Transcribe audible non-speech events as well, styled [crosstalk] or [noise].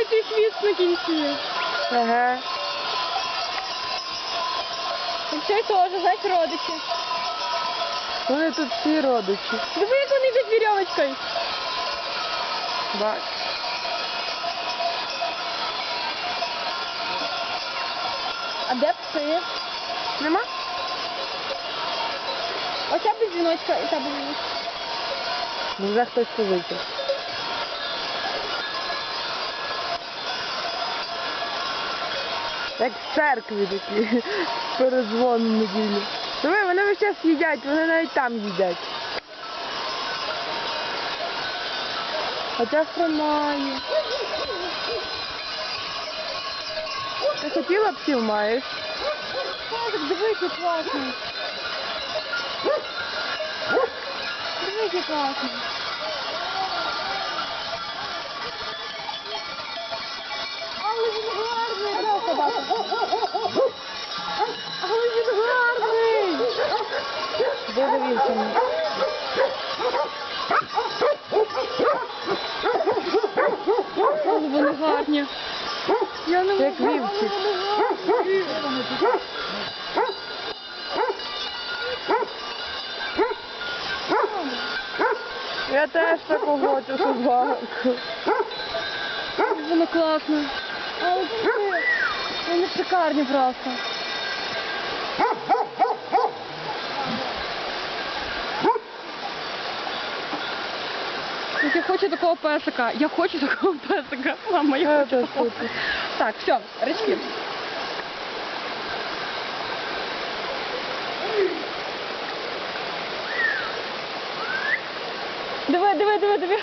жовтий хвіст на кінці. Ага. І цей теж, значить, родичі. Вони тут всі родичі. Диви, як вони йдуть вірьовочкою. Бач. А де пси? Нема? Оця без дзвіночка і та без дзвіночка. Вже хтось сидить. Як [laughs] в церкві такі передзвон неділі. Диви, вони весь час їдять, вони навіть там їдять. Хоча тримає. Ти хотіла псів маєш? Так, дивись, як класно. Дивись, як класно. Але він гарний. Дивіться? Але вони гарні. Я не Як можу. вівчик. Але вони гарні. Я теж таку хочу собаку. Воно класно. Але це, вони шикарні просто. Я хочу такого песика. Я хочу такого песика. Мама, я хочу такого. Так, все, речки. Диви, диви, диви, диви.